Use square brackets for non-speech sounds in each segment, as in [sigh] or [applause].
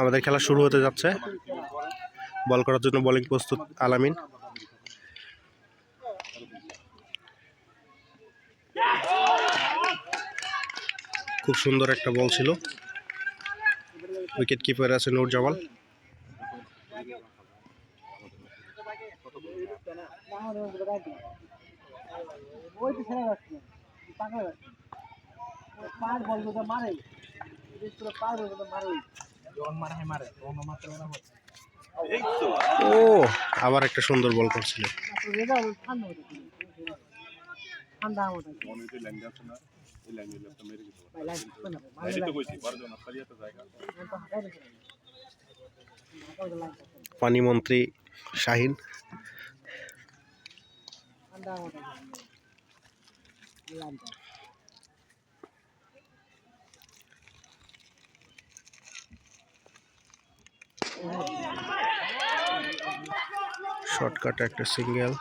আমাদের খেলা শুরু হতে যাচ্ছে। বল করার জন্য বোলিং প্রস্তুত আলামিন। খুব সুন্দর একটা বল ছিল। উইকেট কিপার আছে নূর জামাল মারে ও আবার একটা সুন্দর বল করছিল। মাত্র রেজাল্ট ঠান্ডা হতে ঠান্ডা হতে ভাই লাইন শোনা ভাই লাইন তো হাঁটাই রেখে হাঁটাই লাইন পানি মন্ত্রী শাহিন ঠান্ডা হতে লাইনটা শর্টকাট একটা সিঙ্গেল।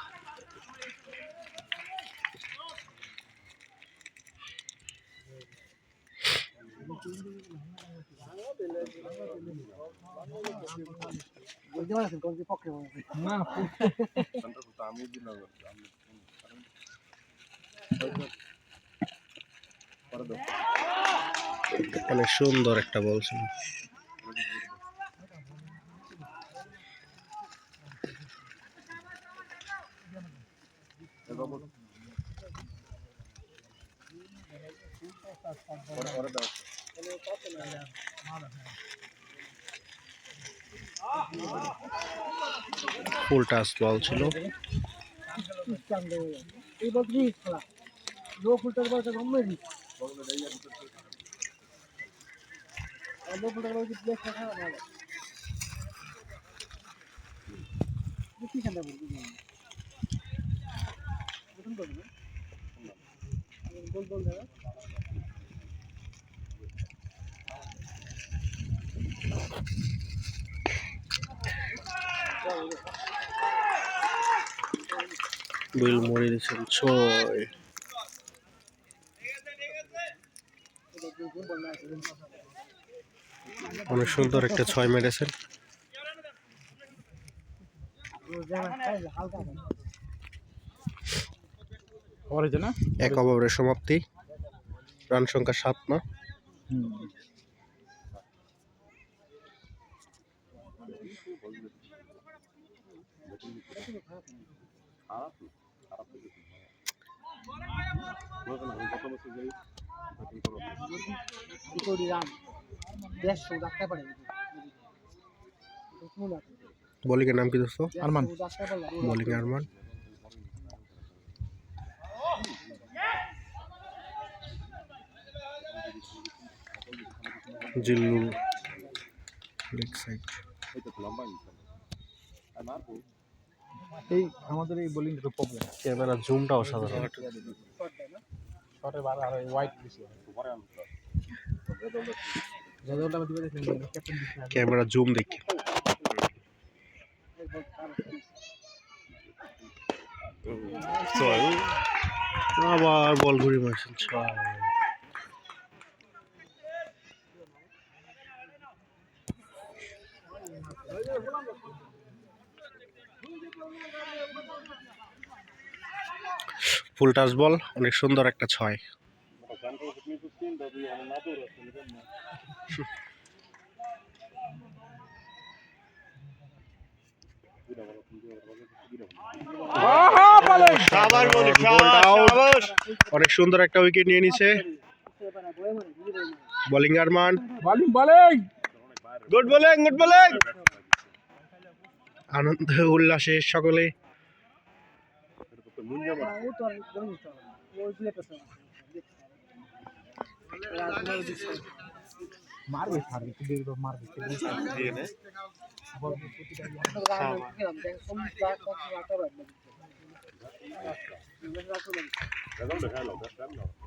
অনেক সুন্দর একটা বল ছিল। ফুল টাচ বল ছিল কি খেলা লো বিল মরে দিয়েছেন ছয়। অনেক সুন্দর একটা ছয় মেরেছেন। এক ওভারের সমাপ্তি। রান সংখ্যা সাত না। বোলিং এর নাম কি দোস্ত? আরমান। রাখতে পারলে bowling Arman. Zillur leg side. এই আমাদের এই বোলিং একটু প্রবলেম ক্যামেরা জুমটা অসাধারণ। ক্যামেরা জুম দেখি। আবার বল ঘুরে মারছেন ছয় ফুল টাচ বল অনেক সুন্দর একটা ছয়। অনেক সুন্দর একটা উইকেট নিয়ে নিছে। Bowling Arman bowling bowling good bowling good bowling আনন্দ উল্লাসে সকলে। তো মুন যাব ও তো ওই পেছন মারবে মারবে মারবে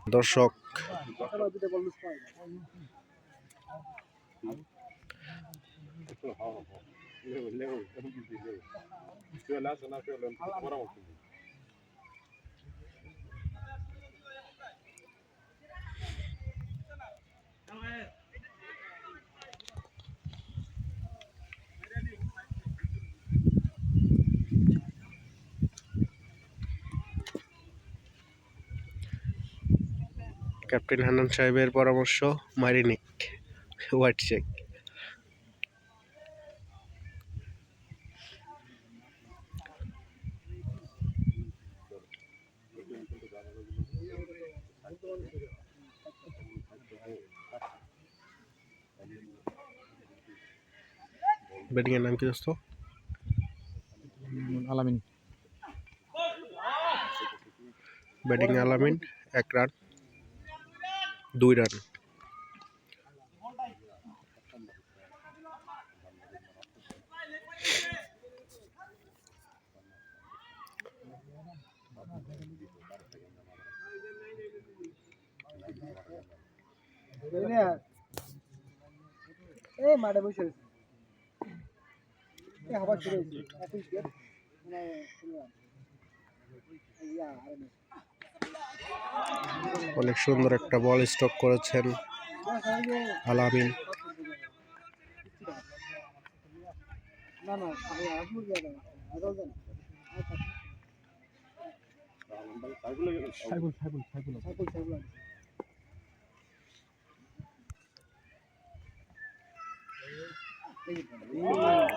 দর্শক। ক্যাপ্টেন হান্নান সাহেবের পরামর্শ মারিনিক হোয়াইট চেক ব্যাটিং এর নাম কি দোস্ত? আলামিন। ব্যাটিং আলামিন এক রান। দুই রান। এই মাঠে বসে হবার শুরু একুশ গেট অনেক সুন্দর একটা বল স্টক করেছেন আলামিন।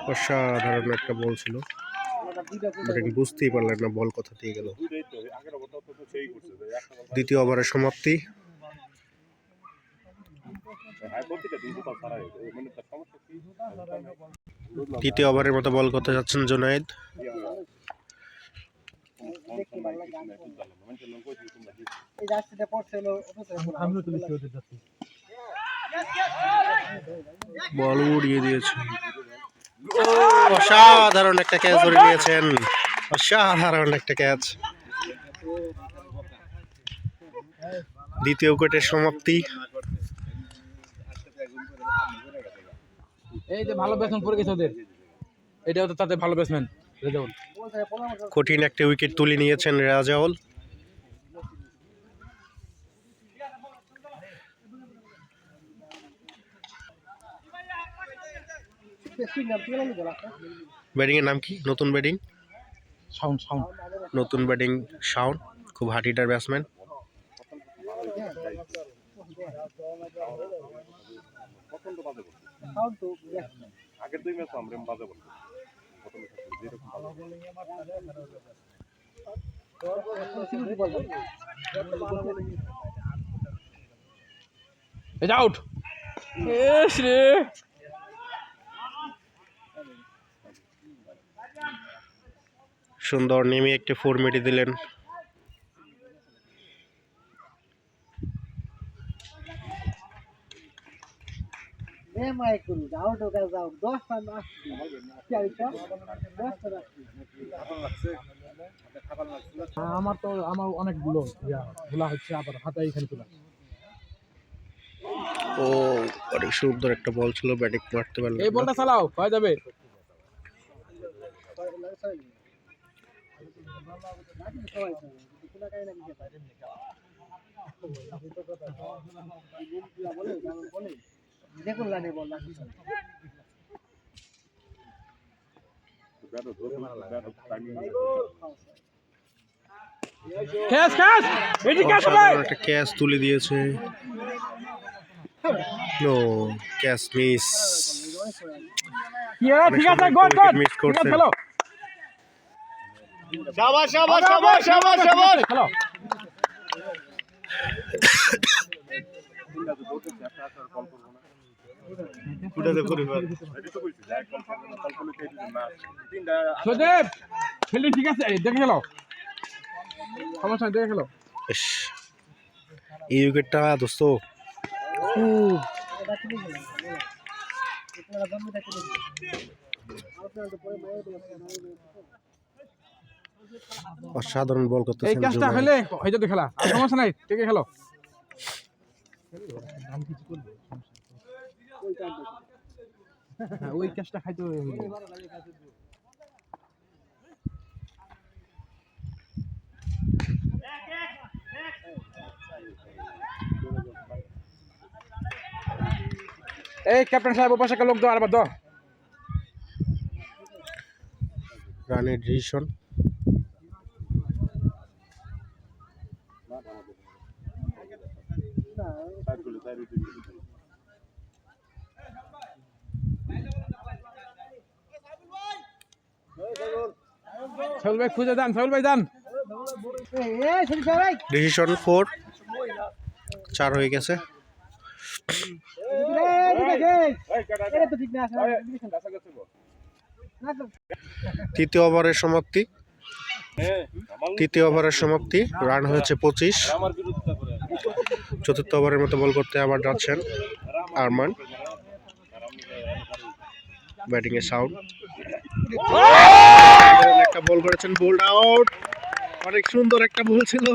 অসাধারণ একটা বল ছিল। ব্যাটিং বুঝতেই পারলেন না বল কোথা দিয়ে গেল। দ্বিতীয় ওভারের সমাপ্তি। তৃতীয় ওভারের মতো বল করতে যাচ্ছেন যাচ্ছি। বল উড়িয়ে দিয়েছে। অসাধারণ একটা ক্যাচ ধরে নিয়েছেন। অসাধারণ একটা ক্যাচ। দ্বিতীয় উইকেটের সমাপ্তি। এই যে ভালো ব্যাটসম্যান পড়ে গেছে ওদের। এটাও তো তাতে ভালো ব্যাটসম্যান রেজাউল। কঠিন একটা উইকেট তুলে নিয়েছেন রাজাউল। বেশি নাম কি? নতুন ব্যাটিং সাউন্ড সাউন্ড নতুন ব্যাটিং শাউন খুব হাটিটার ব্যাটসম্যান সাউন্ড আগের দুই ম্যাচ আমরা বাজে বলব প্রথমে যেরকম আউট এস রে সুন্দর নেমে একটি ফোর মেটে দিলেন। নে মাইক করু আউট ও কাজ আউট 10 রান আসছে কি আইতা 10 রান আসছে আমার তো আমার অনেকগুলো ভুলা হচ্ছে আবার হাতে এখানে তোলা। ও অনেক সুন্দর একটা বল ছিল ব্যাটিং মারতে পারলেন এই বলটা চালাও হয়ে যাবে দেখুন লানে বল না ব্যাট ধরে ব্যাট টাইমিং ক্যাচ ক্যাচ এটি একটা ক্যাচ তুলে দিয়েছে। No catch miss. ইয়ে ঠিক আছে গোল গোল মিস। দিন না তিনটা সুদেব ফিল্ডিং ঠিক আছে? দেখে খেলো। সমস্যা দেখে খেলো। এই উইকেটটা দোস্ত। খুব আপনার অসাধারণ বল এই করতেছেন ক্যাচটা জুনায়েদ। খেলে এই যদি খেলা সমস্যা নাই ঠিক খেলো। হ্যাঁ, ওই ক্যাচটা খাইতে এই ক্যাপ্টেন সাহেব ও পাশে একটা লোক দাও আরবার দাও। রানের ডিসিশন চারগুলো চার দুই গুলো ভাই খুঁজে দেন সাহুল ভাই এই, ডিসিশন ফোর চার হয়ে গেছে। তৃতীয় ওভারের সমাপ্তি। তৃতীয় ওভারের সমাপ্তি রান হয়েছে পঁচিশ। চতুর্থ ওভারের মতো বল করতে আবার যাচ্ছেন আরমান। ব্যাটিং এ সাউন্ড একটা বল করেছেন বোল্ড আউট অনেক সুন্দর একটা বল ছিল।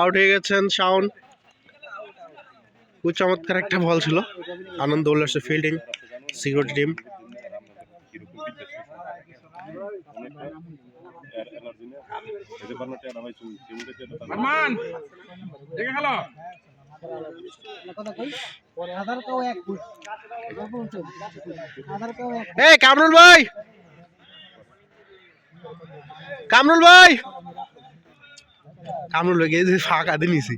আউট হয়ে গেছেন শাওন খুব চমৎকার একটা বল ছিল। আনন্দ উল্লাসে ফিল্ডিং সিকিউরিটি টিম এনার্জি পারনা ভাই যেটা দেখে এই কামরুল ভাই! কামরুল ভাই! কামরুল ভাই এই যে ফাঁকা দিয়ে নিছি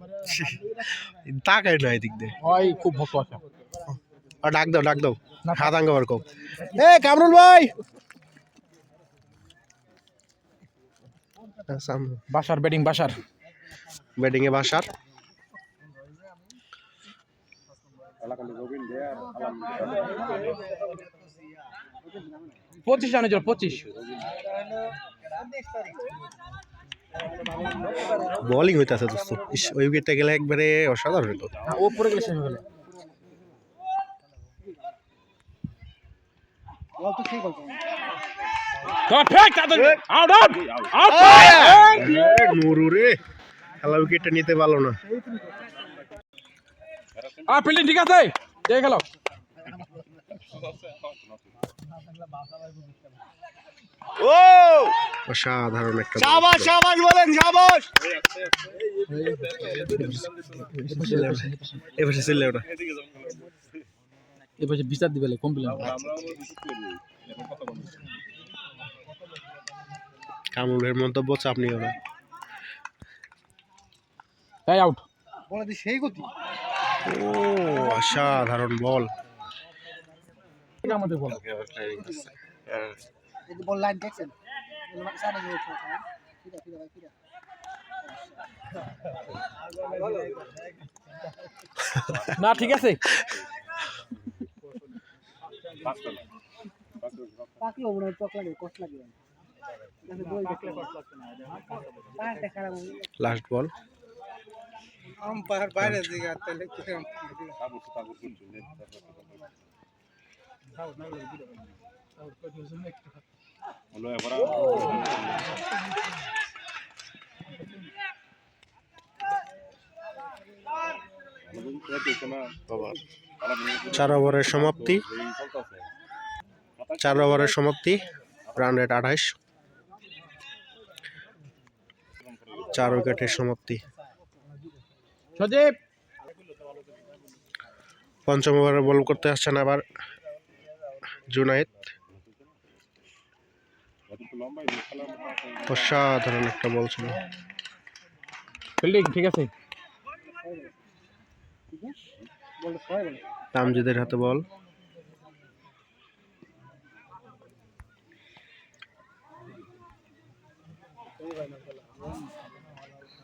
তাকাই না এদিক দিয়ে। ওই খুব ভক্ত আছে। ডাক দাও ডাক দাও। হাত আঙ্গ বার কম এ কামরুল ভাই! বাসার ব্যাটিং বাসার। ব্যাটিং এ বাসার। পঁচিশ রানের জন্য পঁচিশ। বোলিং হইতাছে দোস্ত। ওই উইকেটটা গেলে একবারে অসাধারণ হতো ও পরে গেলে শেষ হয়ে গেল। গল্প সেই গল্প ঠিক আউট আউট আউট নুরু রে। খেলা উইকেটটা নিতে পারল না। ফিল্ডিং ঠিক আছে? দেখে খেলো। অসাধারণ একটা বলেন সাবাস! এবার ছিল ওটা। এবার বিচার দিবে কমপ্লেন। কামরুলের মন্তব্য চাপ নিও না তাই আউট বলে দি সেই গতি। ও অসাধারণ বল। আমাদের বলো। বল লাইন দেখছেন? আছে না ঠিক আছে। মনে হয় চক লাগে কষ্ট লাগে। লাস্ট বল আম্পায়ার বাইরে দিকে তাহলে এবার চার ওভারের সমাপ্তি। চার ওভারের সমাপ্তি। রান রেট আঠাইশ চার উইকেটের সমাপ্তি। সজীব! পঞ্চম ওভারে বল করতে আসছেন আবার জুনাইদ অসাধারণ একটা বল ছিল। ফিল্ডিং ঠিক আছে। তামজিদের হাতে বল লাগাও না বাস্তব আমার দিকে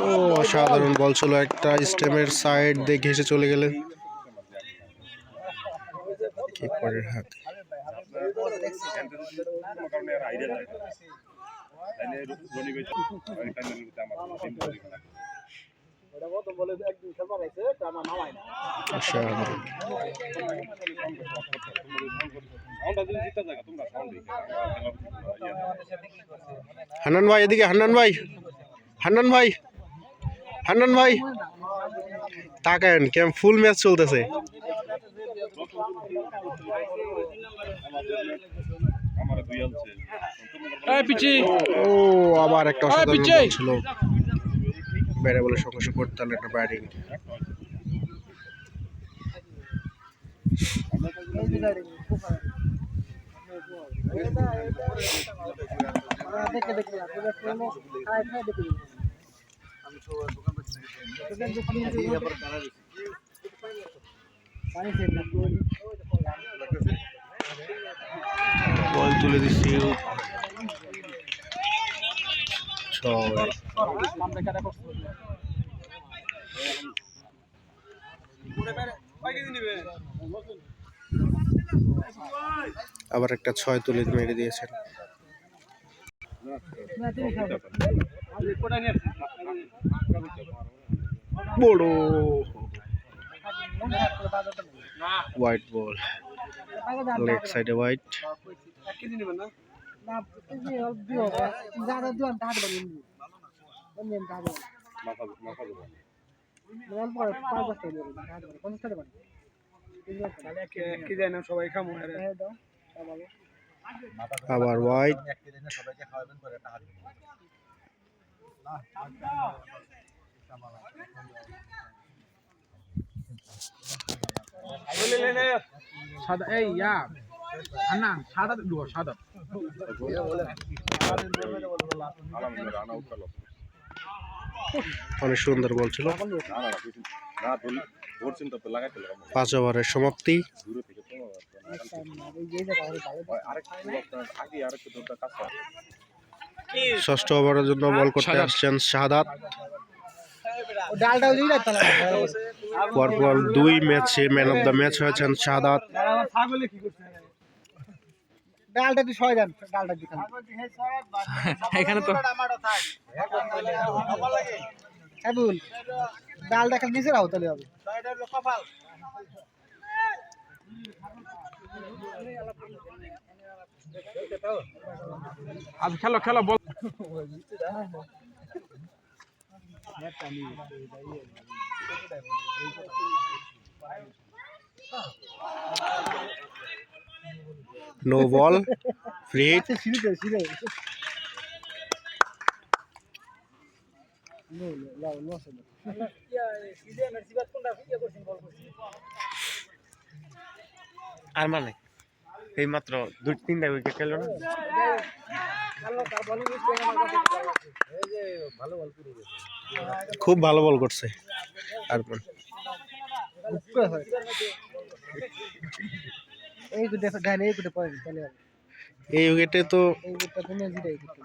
ও অসাধারণ বল ছিল একটা স্টেমের সাইড দেখে এসে চলে গেলেন কিপারের হাতে। কোনো কারণে হান্নান ভাই এদিকে হান্নান ভাই। হান্নান ভাই হান্নান ভাই। তাকায়েন কেম ফুল ম্যাচ চলতেছে। ও আবার একটা অসাধারণ ছিল। ব্যাটে বলে সঙ্গে সঙ্গে করতে হলো একটা ব্যাটিং না বল তুলে দিচ্ছি। ছয়। আবার একটা ছয় তুলে মেরে দিয়েছেন বড় হোয়াইট বল লেগ সাইডে হোয়াইট না আবার হোয়াইট সাদা এই ইয়া। হান্নান সাদা সাদা। অনেক সুন্দর বল ছিল না না না কিছু না ধরলে ধরছেন তো লাগাইতে লাগাবো পাঁচ ওভারের সমাপ্তি। ষষ্ঠ ওভারের জন্য বল করতে আসছেন শাহাদাত পরপর দুই ম্যাচে ম্যান অফ দ্য ম্যাচ হয়েছেন শাহাদাত ডালটা তুই সয় দেন ডালটা দিতে এখানে তো হ্যাবুল ডালটা খালি নিচে রাখো তাহলে হবে। আজ খেলো খেলো ball. [laughs] No ball free hit সিঁড়িতে সিঁড়ে নো লাও নো আসলে সিঁড়ে। না সিবাত কোনটা করছেন বল আর মানে এই মাত্র দুই তিনটা উইকেট খেললো না? খুব ভালো বল করছে। আরমান এই গুডে গান এই গুডে পয়েন্ট তাহলে হবে। এই উইকেটে তো এই গুডটা তুমি জিরাই দিতে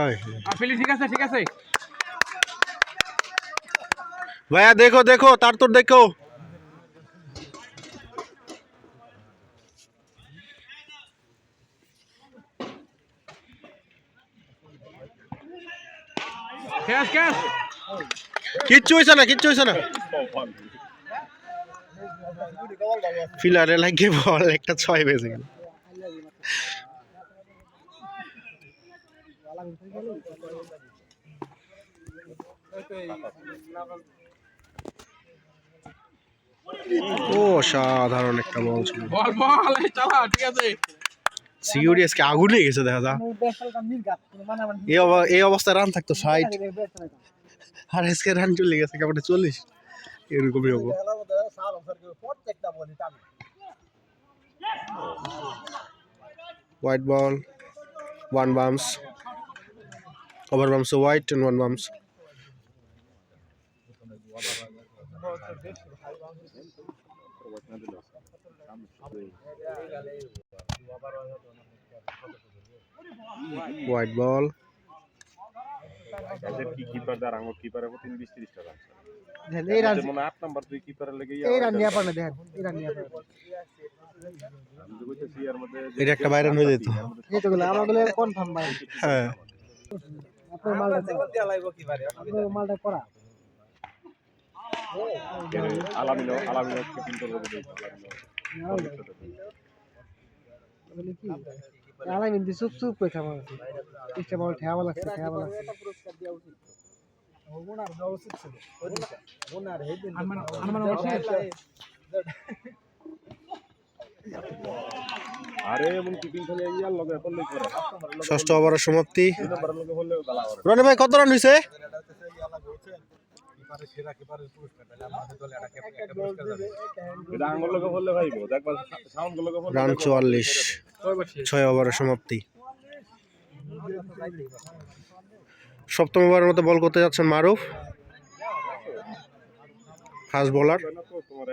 আয়, আপিলি ঠিক আছে ঠিক আছে। ভাইয়া দেখো দেখো কিচ্ছু হয়েছে না কিচ্ছু হয়েছে না? ফিলারে লাগিয়ে বল একটা ছয় বেজে গেল। ও সাধারণ একটা বল ছিল। বল বল এই চালা ঠিক আছে। সিকিউরিটি আজকে আগুনে গেছে দেখা যা এই অব- এই অবস্থায় রান থাকতো ষাট। আজকে রান চলে গেছে কেমন চল্লিশ এরকমই হব প্রত্যেকটা বলি bumps, over bumps to white and one bumps. White ball, এদের কি কিপার দার আমার কিপারের প্রতি বিশ তিরিশ টাকা এই রান মনে আট নাম্বার দুই কিপারের লেগে এই রান নিয়ে পারে দেখেন এই রান নিয়ে পারে মধ্যে এটা একটা বাইরে হয়ে যেত। এই তো গুলো আমারগুলো কনফার্ম ভাই। হ্যাঁ। আপনার মালটা আপনার মালটা করা। আলামিনো আলামিনো কিপিং করব বলে কি? আলাই মিন্দি চুপ চুপ করে আছে ইচ্ছা বল ষষ্ঠ ওভারের সমাপ্তি। রনি ভাই কত রান হয়েছে এটা আঙ্গুল লগে হলে ভাইবো একবার সাউন্ড লগে হলে রান চুয়াল্লিশ ছয় ওভারের সমাপ্তি। সপ্তম ওভারের মতো বল করতে যাচ্ছেন মারুফ। Fast bowler. তোমার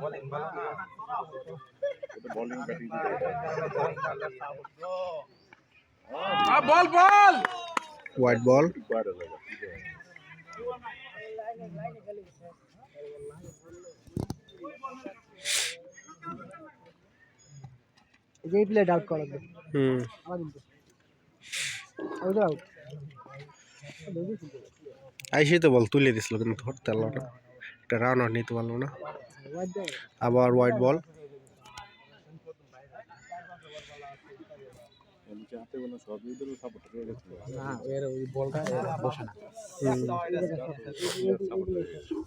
বলে bowling batting ball ball white ball বাইরে যাবে এই যে এই প্লেয়ার আউট করা হুম। আমার কিন্তু ওইটা আউট আইসি তো বল তুলে দিছিল কিন্তু ধরতে পারল না। একটা রান আর নিতে পারল না। আবার হোয়াইট বল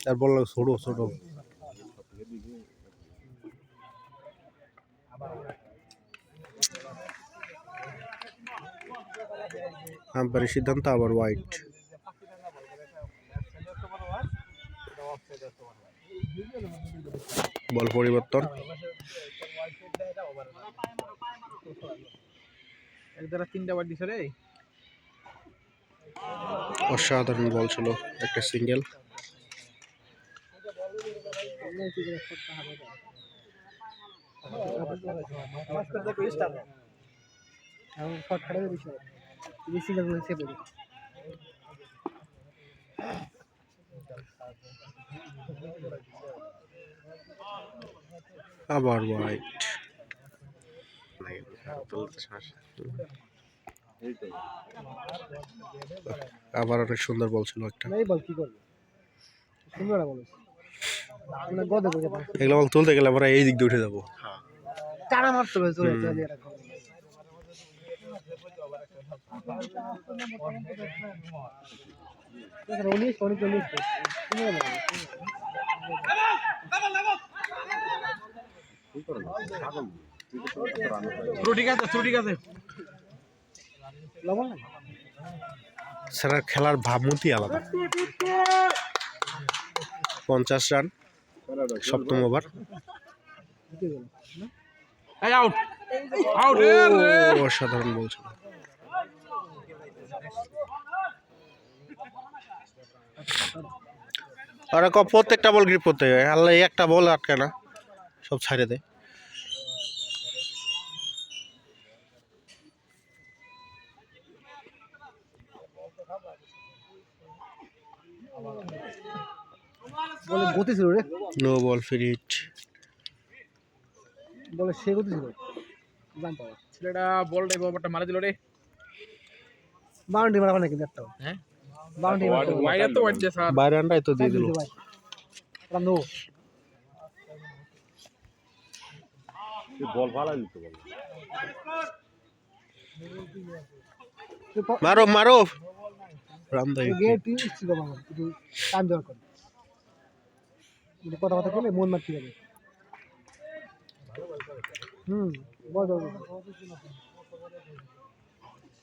আর বল ছোট ছোট। আম্পায়ারের সিদ্ধান্ত আবার হোয়াইট বল পরিবর্তন। তিনটা বার দিছে রে। অসাধারণ বল ছিল একটা সিঙ্গেল। এখন শর্ট খাটাবে বেশি বেশি গেল সেভ হয়ে আবার হোয়াইট আবার অনেক সুন্দর বল ছিল একটা এগুলো বল তুলতে গেলে আমরা এই দিক দিয়ে উঠে যাব। টানা মারতে হবে চলে চলে এটা উনিশ উনিশ উনিশ। স্যার খেলার ভাবমূর্তি আলাদা। পঞ্চাশ রান সপ্তম ওভার। অসাধারণ বল ছিল আর প্রত্যেকটা বল গ্রিপ করতে হয়। আল্লাহ একটা বল আটকে না সব ছাড়ে দেয়। বলে গতি ছিল রে। নো বল ফ্রি হিট বলে সে গতি ছিল ছেলেটা বলটা মারা দিল রে। বাউন্ডারি মারা না কিন্তু একটা হ্যাঁ? বাইরে রানটাই তো দিয়ে দিল বল বল মারো মারো রান গেট ছিল বাবা কিন্তু টাইম দেওয়ার কথা কথা বলে মন মারতে যাবে হুম বল বল বল।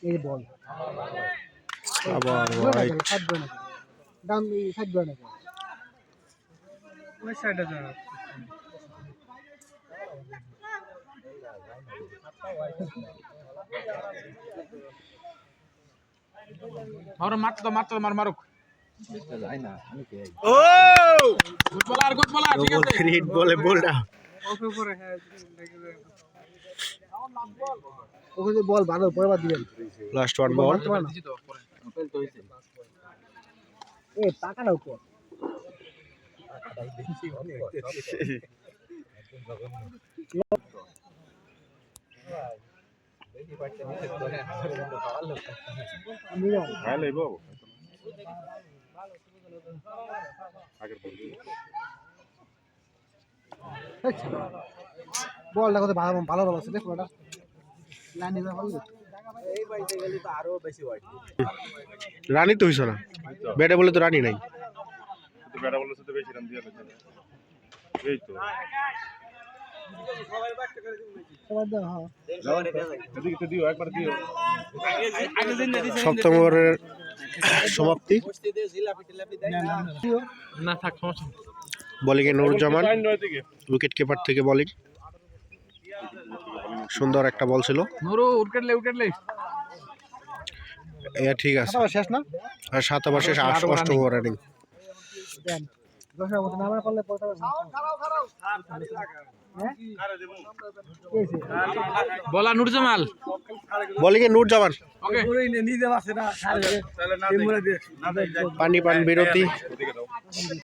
এই বল আবার হোয়াইট সাইড করে না ডাউন না ওই সাইডে যা মারো মারতে তো মারতে তো মার মারুক। ও! গুড বলার গুড বলার ঠিক আছে। ফ্রি হিট বলে ওখানে বল ভালো দিবেন। লাস্ট ওয়ান বল এ লইব আগের বল বলটা কত ভালো ভালো আছে দেখো ওটা লাইন দিবে ভালো রানী তো হইছ না? ব্যাটে বলে তো রানী নাই। ব্যাটা বলের সাথে বেশি রান দিয়ে এই তো। সবার দাও এদিকে তো দিও একবার দিও। সপ্তম ওভারের সমাপ্তি। না থাক বোলিংয়ে নুরুজ্জামান উইকেট কিপার থেকে বোলিং সুন্দর একটা বল ছিল। ঠিক আছে। শেষ না? আর সাত ওভার শেষ আট অষ্টম ওভার রানিং। হ্যাঁ? বলা নুরজামান পানি পান বিরতি।